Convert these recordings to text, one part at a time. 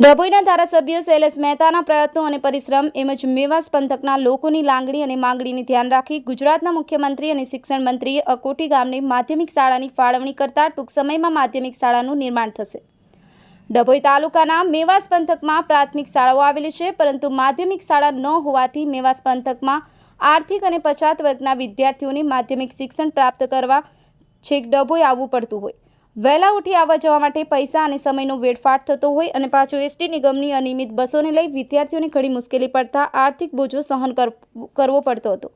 ડભોઈના ધારાસભ્ય શૈલેષ મહેતાના પ્રયત્નો અને પરિશ્રમ એમજ મેવાસ પંથકના લોકોની લાંગણી અને માંગણીને ધ્યાન રાખી ગુજરાતના મુખ્યમંત્રી અને શિક્ષણ મંત્રીએ અકોટી ગામને માધ્યમિક શાળાની ફાળવણી કરતા ટૂંક સમયમાં માધ્યમિક શાળાનું નિર્માણ થશે. ડભોઈ તાલુકાના મેવાસ પંથકમાં પ્રાથમિક શાળાઓ આવેલી છે, પરંતુ માધ્યમિક શાળા ન હોવાથી મેવાસ પંથકમાં આર્થિક અને પછાત વર્ગના વિદ્યાર્થીઓને માધ્યમિક શિક્ષણ પ્રાપ્ત કરવા છેક ડભોઈ આવવું પડતું હોય. વહેલા ઉઠી આવવા જવા માટે પૈસા અને સમયનો વેડફાટ થતો હોય અને પાછો એસટી નિગમની અનિયમિત બસોને લઈ વિદ્યાર્થીઓને ઘણી મુશ્કેલી પડતા આર્થિક બોજો સહન કર- કરવો પડતો હતો.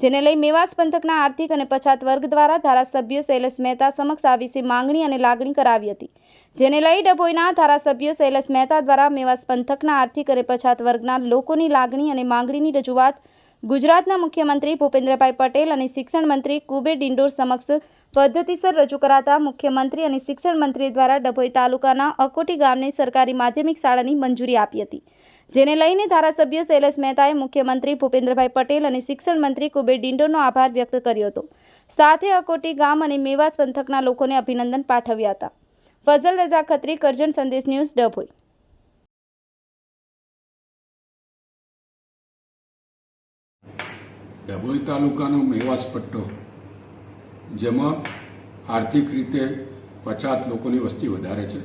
જેને લઈ મેવાસ પંથકના આર્થિક અને પછાત વર્ગ દ્વારા ધારાસભ્ય શૈલેષ મહેતા સમક્ષ આ વિશે માંગણી અને લાગણી કરાવી હતી. જેને લઈ ડભોઈના ધારાસભ્ય શૈલેષ મહેતા દ્વારા મેવાસ પંથકના આર્થિક અને પછાત વર્ગના લોકોની લાગણી અને માંગણીની રજૂઆત ગુજરાતના મુખ્યમંત્રી ભૂપેન્દ્રભાઈ પટેલ અને શિક્ષણ મંત્રી કુબેર ડિંડોર સમક્ષ પદ્ધતિસર રજૂ કરાતા મુખ્યમંત્રી અને શિક્ષણ મંત્રી દ્વારા ડભોઈ તાલુકાના અકોટી ગામને સરકારી માધ્યમિક શાળાની મંજૂરી આપી હતી. જેને લઈને ધારાસભ્ય શૈલેષ મહેતાએ મુખ્યમંત્રી ભૂપેન્દ્રભાઈ પટેલ અને શિક્ષણ મંત્રી કુબેર ડિંડોરનો આભાર વ્યક્ત કર્યો હતો. સાથે અકોટી ગામ અને મેવાસ પંથકના લોકોને અભિનંદન પાઠવ્યા હતા. ફઝલ રજા ખત્રી કરજણ સંદેશ ન્યૂઝ ડભોઈ. ડભોઈ તાલુકાનો મેવાસ પટ્ટો, જેમાં આર્થિક રીતે પછાત લોકોની વસ્તી વધારે છે.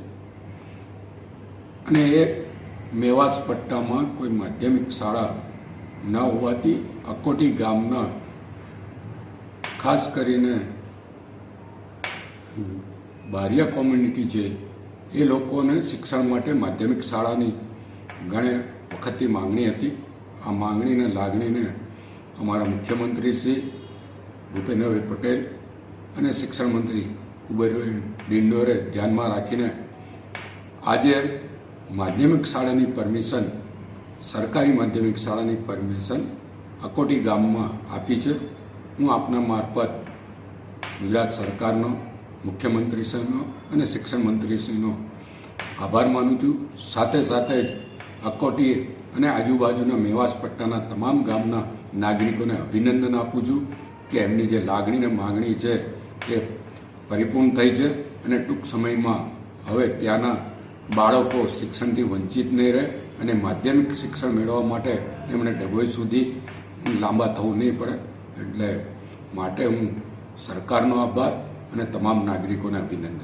અને એ મેવાસ પટ્ટામાં કોઈ માધ્યમિક શાળા ન હોવાથી અકોટી ગામના, ખાસ કરીને બારિયા કોમ્યુનિટી છે, એ લોકોને શિક્ષણ માટે માધ્યમિક શાળાની ઘણી વખતથી માંગણી હતી. આ માંગણીને લાગણીને અમારા મુખ્યમંત્રી શ્રી ભૂપેન્દ્રભાઈ પટેલ અને શિક્ષણ મંત્રી કુબેરભાઈ ડિંડોરે ધ્યાનમાં રાખીને આજે માધ્યમિક શાળાની પરમિશન, સરકારી માધ્યમિક શાળાની પરમિશન અકોટી ગામમાં આપી છે. હું આપના મારફત ગુજરાત સરકારનો મુખ્યમંત્રીશ્રીનો અને શિક્ષણ મંત્રીશ્રીનો આભાર માનું છું. સાથે સાથે જ અકોટી અને આજુબાજુના મેવાસ પટ્ટાના તમામ ગામના નાગરિકોને અભિનંદન આપું છું કે એમની જે લાગણી ને માગણી છે એ પરિપૂર્ણ થઈ છે અને ટૂંક સમયમાં હવે ત્યાંના બાળકો શિક્ષણથી વંચિત નહીં રહે અને માધ્યમિક શિક્ષણ મેળવવા માટે એમણે ડભોઈ સુધી લાંબા થવું નહીં પડે. એટલે માટે હું સરકારનો આભાર અને તમામ નાગરિકોને અભિનંદન.